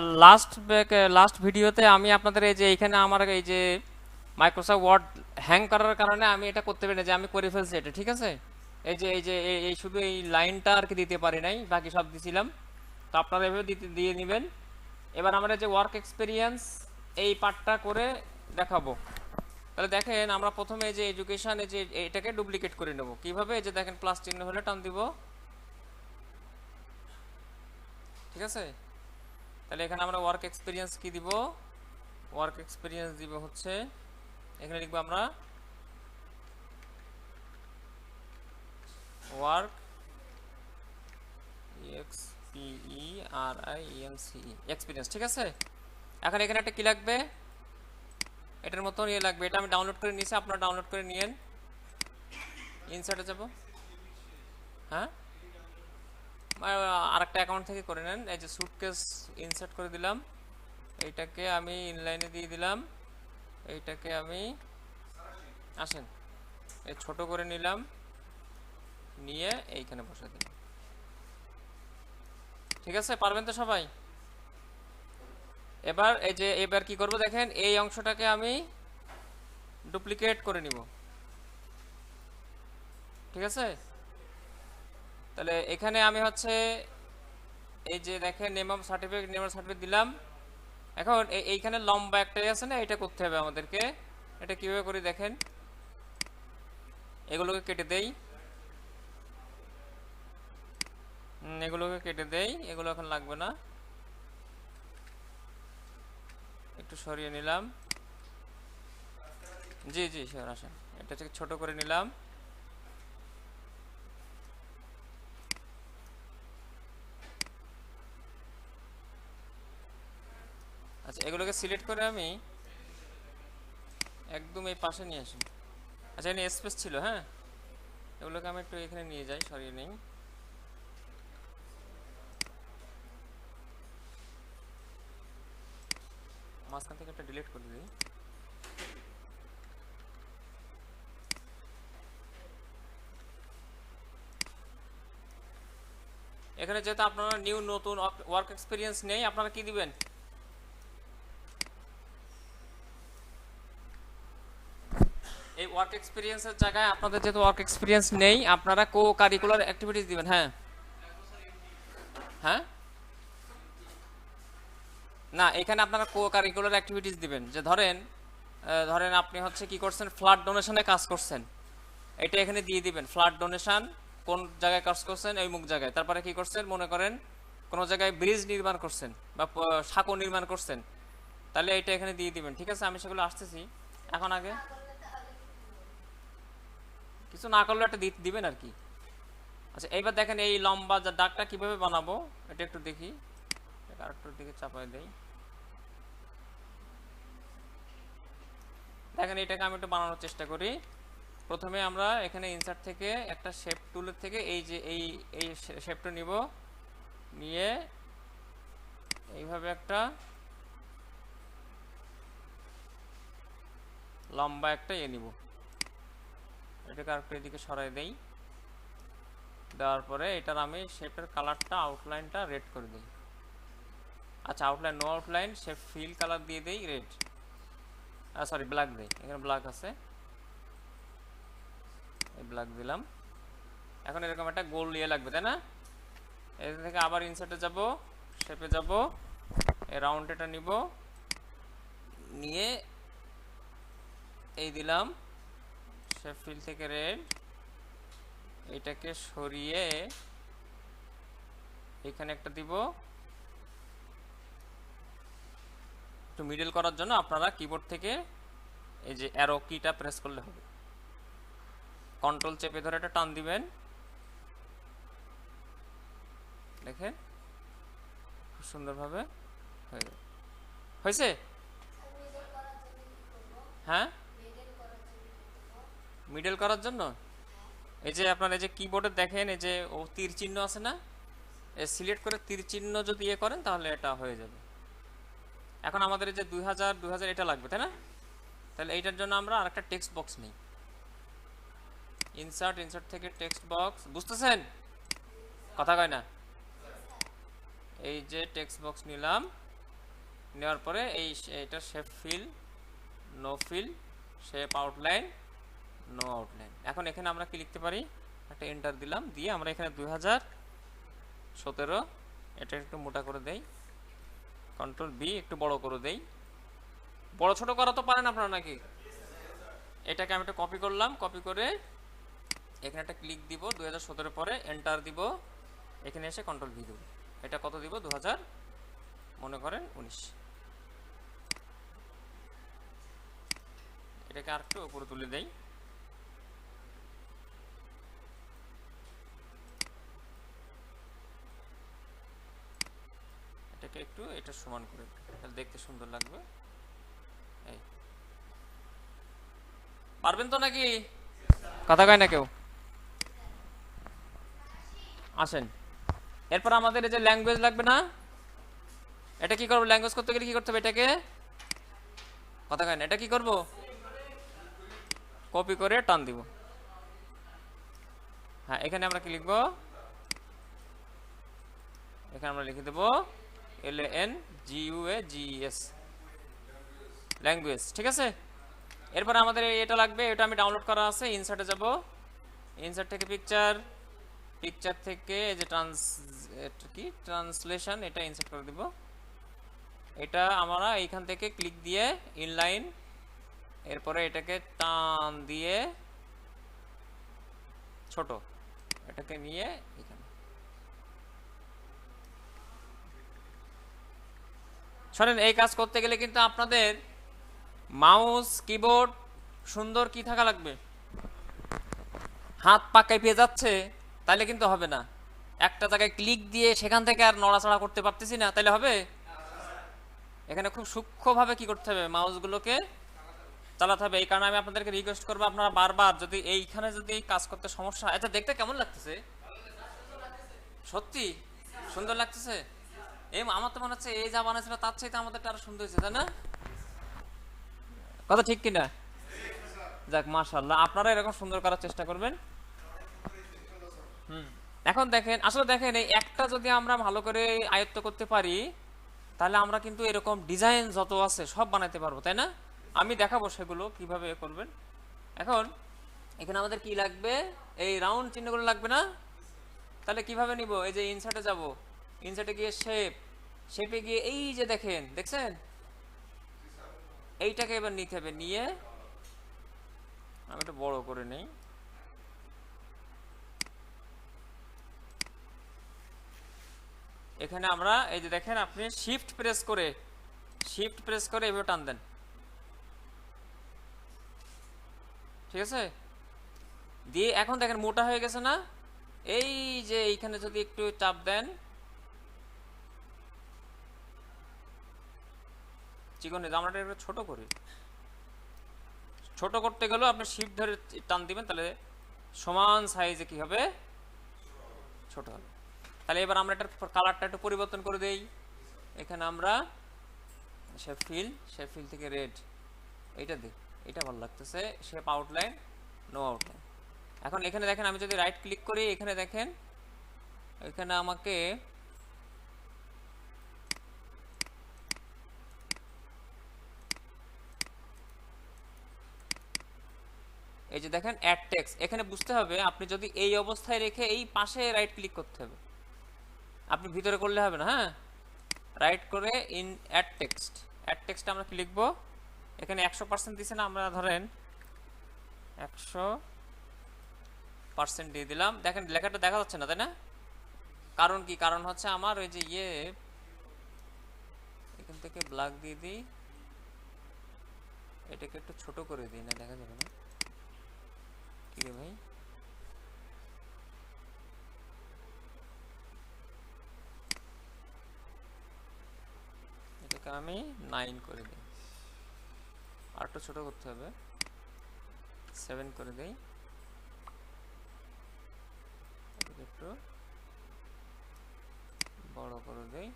Last last ভিডিওতে আমি আপনাদের এই যে এইখানে আমার এই যে মাইক্রোসফট ওয়ার্ড হ্যাং করার কারণে আমি এটা করতে পারি না, যে আমি করে ফেলছি এটা, ঠিক আছে? এই যে এই যে, এই- শুধু এই লাইনটা আর কি দিতে পারি নাই, বাকি সব দিছিলাম। তো আপনারা এভাবে দিতে, দিয়ে নেবেন। এবার আমরা যে ওয়ার্ক এক্সপিরিয়েন্স এই পার্টটা করে দেখাবো। তাহলে দেখেন, আমরা প্রথমে যে এডুকেশন এই যে, এটাকে ডুপ্লিকেট করে নেব। কীভাবে? এই যে দেখেন প্লাস চিহ্ন হলে টান দিব। ঠিক আছে? তাহলে এখানে আমরা ওয়ার্ক এক্সপিরিয়েন্স কি দিব? ওয়ার্ক এক্সপিরিয়েন্স দিব হচ্ছে, এখানে লিখব আমরা work X P E R I N C experience ঠিক আছে? এখন এখানে একটা কি লাগবে? এটার মতন ইয়ে লাগবে, এটা আমি ডাউনলোড করে নিয়েছি, আপনারা ডাউনলোড করে নিয়েন। ইনসার্টে যাব। হ্যাঁ? আর একটা অ্যাকাউন্ট থেকে করে নেন। এই যে সুটকেস ইনসার্ট করে দিলাম। এইটাকে আমি ইনলাইনে দিয়ে দিলাম। এইটাকে আমি আসেন, এই ছোট করে নিলাম। নিয়ে এইখানে বসে দিলাম। ঠিক আছে, পারবেন তো সবাই? এবার এই যে, এবার কি করব দেখেন, এই অংশটাকে আমি ডুপ্লিকেট করে নিব। ঠিক আছে? তাহলে এখানে আমি হচ্ছে এই যে দেখেন name of certificate name of certificate দিলাম। এখন এইখানে লম্বা একটা আছে না, এটা করতে হবে আমাদেরকে। এটা কীভাবে করি দেখেন? এগুলোকে কেটে দেই। এগুলোকে কেটে দেই। এগুলো এখন লাগবে না। একটু সরিয়ে নিলাম। জি জি স্যার আসেন এটা ছোট করে নিলাম। আচ্ছা এগুলোকে সিলেক্ট করে আমি একদম এই পাশে নিয়ে আসি। আচ্ছা এখানে স্পেস ছিল হ্যাঁ? এগুলোকে আমি একটু এখানে নিয়ে যাই, সরিয়ে নেই। মাঝখান থেকে একটা ডিলিট করে দিই। এখানে যেহেতু আপনারা নিউ নতুন ওয়ার্ক এক্সপিরিয়েন্স নেই, আপনারা কি দিবেন? ওয়ার্ক এক্সপিরিয়েন্সের জায়গায় আপনাদের যেহেতু ওয়ার্ক এক্সপিরিয়েন্স নেই, আপনারা কো কারিকুলার অ্যাক্টিভিটিস দিবেন হ্যাঁ? হ্যাঁ? না, এখানে আপনারা কো কারিকুলার অ্যাক্টিভিটিস দিবেন। যে ধরেন ধরেন আপনি হচ্ছে কি করছেন ডোনেশনে কাজ করছেন। এটা এখানে দিয়ে দিবেন ফ্লাড ডোনেশন কোন জায়গায় কাজ করছেন, এই মুখ জায়গায়। তারপরে কি করছেন, মনে করেন, কোন জায়গায় ব্রিজ নির্মাণ করছেন বা সাঁকো নির্মাণ করছেন। তাহলে এটা এখানে দিয়ে দিবেন, ঠিক আছে? আমি সেগুলো আসতেছি। এখন আগে কিছু না করলে একটা দিবেন আর কি। আচ্ছা এইবার দেখেন এই লম্বা যা দাগটা কীভাবে বানাবো, এটা একটু দেখি। আরেকটু দিকে চাপায় দেই। দেখেন, এটাকে আমি একটু বানানোর চেষ্টা করি। প্রথমে আমরা এখানে ইনসার্ট থেকে একটা শেপ টুলের থেকে এই যে এই এই শেপটা নিব। নিয়ে এইভাবে একটা লম্বা একটা ইয়ে নিব। এটাকে আরেকটু এদিকে সরাই দেই। দেওয়ার পরে এটার আমি শেপের কালারটা আউটলাইনটা রেড করে দিই। আচ্ছা outline no outline shape fill colour দিয়ে দেই রেড সরি ব্ল্যাক দেই। এখানে ব্ল্যাক আছে। এই ব্ল্যাক দিলাম। এখন এরকম একটা গোল ইয়ে লাগবে, তাই না? এখান থেকে আবার ইনসার্টে যাব শেপে যাব, এই রাউন্ড এটা নিব। নিয়ে এই দিলাম। শেপ ফিল থেকে রেড এটাকে সরিয়ে এখানে একটা দিব। একটু মিডল করার জন্য আপনারা কিবোর্ড থেকে এই যে অ্যারো কিটা প্রেস করলে হবে। কন্ট্রোল চেপে ধরে একটা টান দিবেন। দেখেন, খুব সুন্দরভাবে হয়ে যাবে হয়েছে? হ্যাঁ? মিডল করার জন্য? এই যে আপনার এই যে কিবোর্ডে দেখেন, এই যে ও তীর চিহ্ন আছে না? এ সিলেক্ট করে তীর চিহ্ন যদি ইয়ে করেন, তাহলে এটা হয়ে যাবে। এখন আমাদের এই যে দুই হাজার দুই হাজার এটা লাগবে, তাই না? তাহলে এইটার জন্য আমরা আরেকটা টেক্সট বক্স নিই। ইনসার্ট ইনসার্ট থেকে টেক্সট বক্স বুঝতেছেন? কথা কয় না? এই যে টেক্সট বক্স নিলাম, নেওয়ার পরে এই এটা shape fill no fill shape outline no outline এখন এখানে আমরা কি লিখতে পারি? একটা এন্টার দিলাম, দিয়ে আমরা এখানে দুই হাজার সতেরো, এটা একটু মোটা করে দেই। কন্ট্রোল বি একটু বড় করে দেই। বড় ছোট করা তো পারেন আপনারা নাকি? এটাকে আমি একটা কপি করলাম কপি করে এখানে একটা ক্লিক দিব, দুই হাজার পরে এন্টার দিব। এখানে এসে কন্ট্রোল ভি দেব। এটা কত দিব? দু হাজার, মনে করেন উনিশ। এটাকে আরেকটু উপরে তুলে দেই এটাকে একটু এটা সমান করে তাহলে দেখতে সুন্দর লাগবে। এই। পারবেন তো নাকি? কথা কয় না কেউ? আসেন। এরপর আমাদের এই যে ল্যাঙ্গুয়েজ লাগবে না? এটা কি করব? ল্যাঙ্গুয়েজ করতে গেলে কি করতে হবে এটাকে? কথা কয় না। এটা কি করব? কপি করে টান দিব। হ্যাঁ এখানে আমরা কি লিখব? এখানে আমরা লিখে দেব L N G U A G S language ঠিক আছে? এরপর আমাদের এটা লাগবে, এটা আমি ডাউনলোড করা আছে ইনসার্টে যাব। ইনসার্ট থেকে পিকচার পিকচার থেকে এই যে ট্রান্স কি? ট্রান্সলেশন এটা ইনসার্ট করে দিব। এটা আমরা এইখান থেকে ক্লিক দিয়ে ইনলাইন এরপরে এটাকে টান দিয়ে ছোট, এটাকে নিয়ে এখানে শোনেন এই কাজ করতে গেলে কিন্তু আপনাদের মাউস, কিবোর্ড, সুন্দর কি থাকা লাগবে? হাত পাকায় পেয়ে যাচ্ছে তাহলে কিন্তু হবে না। একটা জায়গায় ক্লিক দিয়ে সেখান থেকে আর নড়াচড়া করতে পারতেছি না তাহলে হবে? এখানে খুব সূক্ষ্মভাবে কি করতে হবে? মাউসগুলোকে চালাতে হবে। এই কারণে আমি আপনাদেরকে রিকোয়েস্ট করব, আপনারা বারবার যদি এইখানে যদি কাজ করতে সমস্যা আচ্ছা দেখতে কেমন লাগতেছে? সত্যি? সুন্দর লাগতেছে? এই আমার তো মনে হচ্ছে এই যা বানাইছিল তার চাইতে আমাদেরটা আরও সুন্দর হয়েছে, তাই না? কথা ঠিক কিনা? যাক মাশাল্লাহ আপনারা এরকম সুন্দর করার চেষ্টা করবেন। হুম। এখন দেখেন, আসলে দেখেন, এই একটা যদি আমরা ভালো করে আয়ত্ত করতে পারি, তাহলে আমরা কিন্তু এরকম ডিজাইন যত আছে সব বানাইতে পারব, তাই না? আমি দেখাবো সেগুলো কীভাবে করবেন। এখন, এখানে আমাদের কি লাগবে? এই রাউন্ড চিহ্নগুলো লাগবে না? তাহলে কীভাবে নিব? এই যে ইনসার্টে যাব। ইনসার্টে গিয়ে শেপ শেপে গিয়ে এই যে দেখেন, দেখছেন? এইটাকে এবার নিতে হবে, নিয়ে আমি একটু বড় করে নেই। এখানে আমরা, এই যে দেখেন আপনি শিফট প্রেস করে শিফট প্রেস করে এভাবে টান দেন। ঠিক আছে? দিয়ে এখন দেখেন মোটা হয়ে গেছে না? এই যে এইখানে যদি একটু চাপ দেন চিকন আমরা একটু ছোট করি, ছোট করতে গেলেও আপনি শিফট ধরে টান দিবেন, তাহলে সমান সাইজে কি হবে? ছোট হবে। তাহলে এবার আমরা এটার কালারটা একটু পরিবর্তন করে দেই। এখানে আমরা শেপ ফিল শেপ ফিল থেকে রেড এইটা দিই। এটা ভালো লাগতেছে। শেপ আউটলাইন নো আউটলাইন এখন এখানে দেখেন, আমি যদি রাইট ক্লিক করি, এখানে দেখেন, এখানে আমাকে এই যে দেখেন অ্যাড টেক্স এখানে বুঝতে হবে, আপনি যদি এই অবস্থায় রেখে এই পাশে রাইট ক্লিক করতে হবে। আপনি ভিতরে করলে হবে না হ্যাঁ? রাইট করে in add text add text আমরা কি লিখব? এখানে একশো পার্সেন্ট দিছে না, আমরা ধরেন একশো পার্সেন্ট দিয়ে দিলাম। দেখেন, লেখাটা দেখা যাচ্ছে না, তাই না? কারণ কি? কারণ হচ্ছে আমার ওই যে ইয়ে এখান থেকে ব্ল্যাক দিয়ে দিই। এটাকে একটু ছোট করে দিই, না দেখা যাবে না। কি ভাই এটাকে আমি নাইন করে দিই। আর একটু ছোট করতে হবে। সেভেন করে দেই। একটু বড় করে দেই।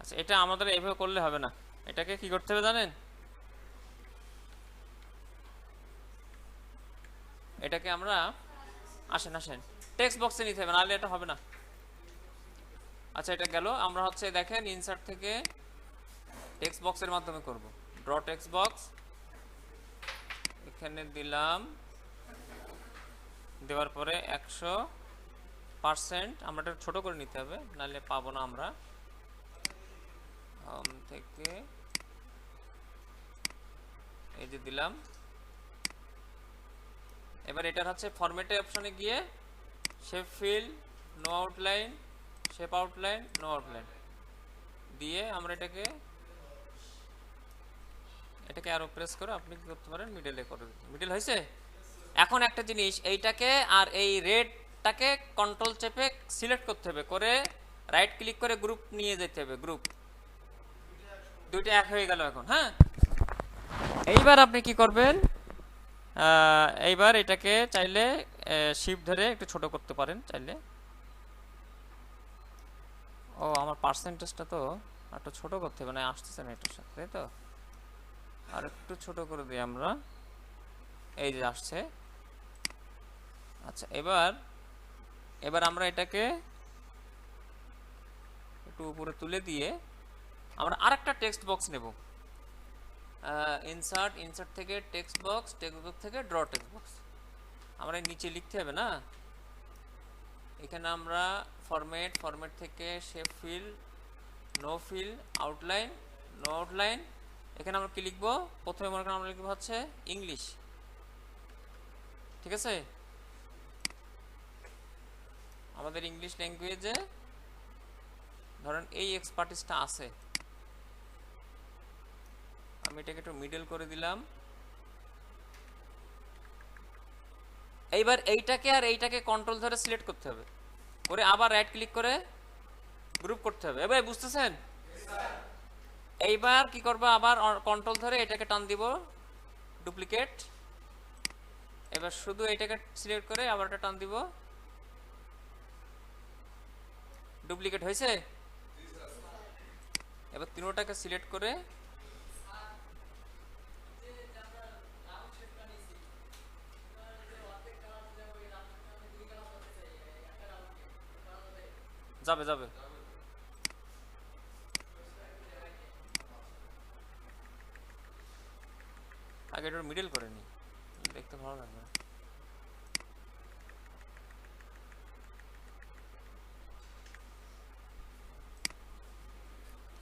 আচ্ছা এটা আমাদের এইভাবে করলে হবে না। এটাকে কি করতে হবে জানেন? এটাকে আমরা, আসেন আসেন টেক্সট বক্সে নিতে হবে, নাহলে এটা হবে না। আচ্ছা এটা গেল। আমরা হচ্ছে, দেখেন ইনসার্ট থেকে টেক্সট বক্সের মাধ্যমে করব। ড্র টেক্সট বক্স এখানে দিলাম। দেওয়ার পরে একশো পার্সেন্ট আমরা এটা ছোট করে নিতে হবে, নাহলে পাবো না আমরা। থেকে এই যে দিলাম। এবার এটার হচ্ছে ফরম্যাটে অপশনে গিয়ে shape fill no outline shape outline no outline দিয়ে আমরা এটাকে এটাকে আরও প্রেস করে আপনি কি করতে পারেন মিডলে করে মিডল হয়েছে? এখন একটা জিনিস, এইটাকে আর এই রেডটাকে কন্ট্রোল চেপে সিলেক্ট করতে হবে, করে রাইট ক্লিক করে গ্রুপ নিয়ে যেতে হবে গ্রুপ দুইটা এক হয়ে গেল এখন হ্যাঁ? এইবার আপনি কি করবেন এইবার এটাকে চাইলে শিপ ধরে একটু ছোট করতে পারেন চাইলে। ও, আমার পার্সেন্টেজটা তো একটু ছোট করতে হবে না আসতেছে না এটার সাথে, তাই তো? আর একটু ছোট করে দিই আমরা। এই যে আসছে। আচ্ছা এবার এবার আমরা এটাকে একটু উপরে তুলে দিয়ে আমরা আরেকটা টেক্সট বক্স নেব। ইনসার্ট ইনসার্ট থেকে টেক্সট বক্স টেক্সট বক্স থেকে ড্র টেক্সট বক্স আমরা নিচে লিখতে হবে না? এখানে আমরা ফরম্যাট ফরম্যাট থেকে shape fill no fill outline no outline এখানে আমরা কি লিখব? প্রথমে মনে করেন আমরা লিখব হচ্ছে ইংলিশ ঠিক আছে? আমাদের ইংলিশ ল্যাঙ্গুয়েজে ধরেন এই এক্সপার্টিসটা আছে। আমি এটাকে একটু মিডল করে দিলাম। এইবার এইটাকে আর এইটাকে কন্ট্রোল ধরে সিলেক্ট করতে হবে। করে আবার রাইট ক্লিক করে গ্রুপ করতে হবে। এবার বুঝতেছেন? এইবার কি করব? আবার কন্ট্রোল ধরে এটাকে টান দিব। ডুপ্লিকেট এবার শুধু এটাকে সিলেক্ট করে আবার এটা টান দিব। ডুপ্লিকেট হয়েছে? এবার তিনোটাকে সিলেক্ট করে যাবে যাবে। আগে এটা মিডল করে নি। দেখতে ভালো লাগবে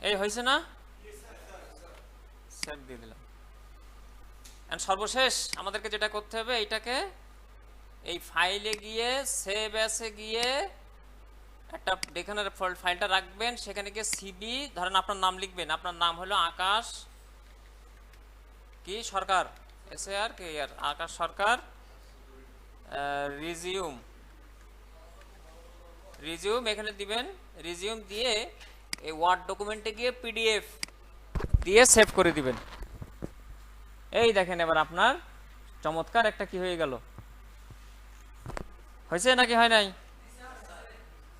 এই হয়েছে না? সেভ দিয়ে দিলাম। এন্ড সর্বশেষ আমাদেরকে যেটা করতে হবে, এইটাকে এই ফাইলে গিয়ে সেভ অ্যাসে গিয়ে একটা এখানে ফাইলটা রাখবেন, সেখানে গিয়ে সিবি ধরেন আপনার নাম লিখবেন। আপনার নাম হলো আকাশ কি? সরকার। S R K? আর আকাশ সরকার রিজিউম। রিজিউম এখানে দিবেন। রিজিউম দিয়ে এই ওয়ার্ড ডকুমেন্টে গিয়ে পিডিএফ দিয়ে সেভ করে দিবেন। এই দেখেন এবার আপনার চমৎকার একটা কি হয়ে গেল। হয়েছে নাকি হয় নাই?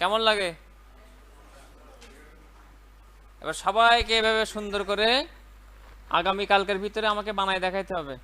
কেমন লাগে? এবার সবাইকে এভাবে সুন্দর করে আগামী কালকের ভিতরে আমাকে বানায় দেখাইতে হবে।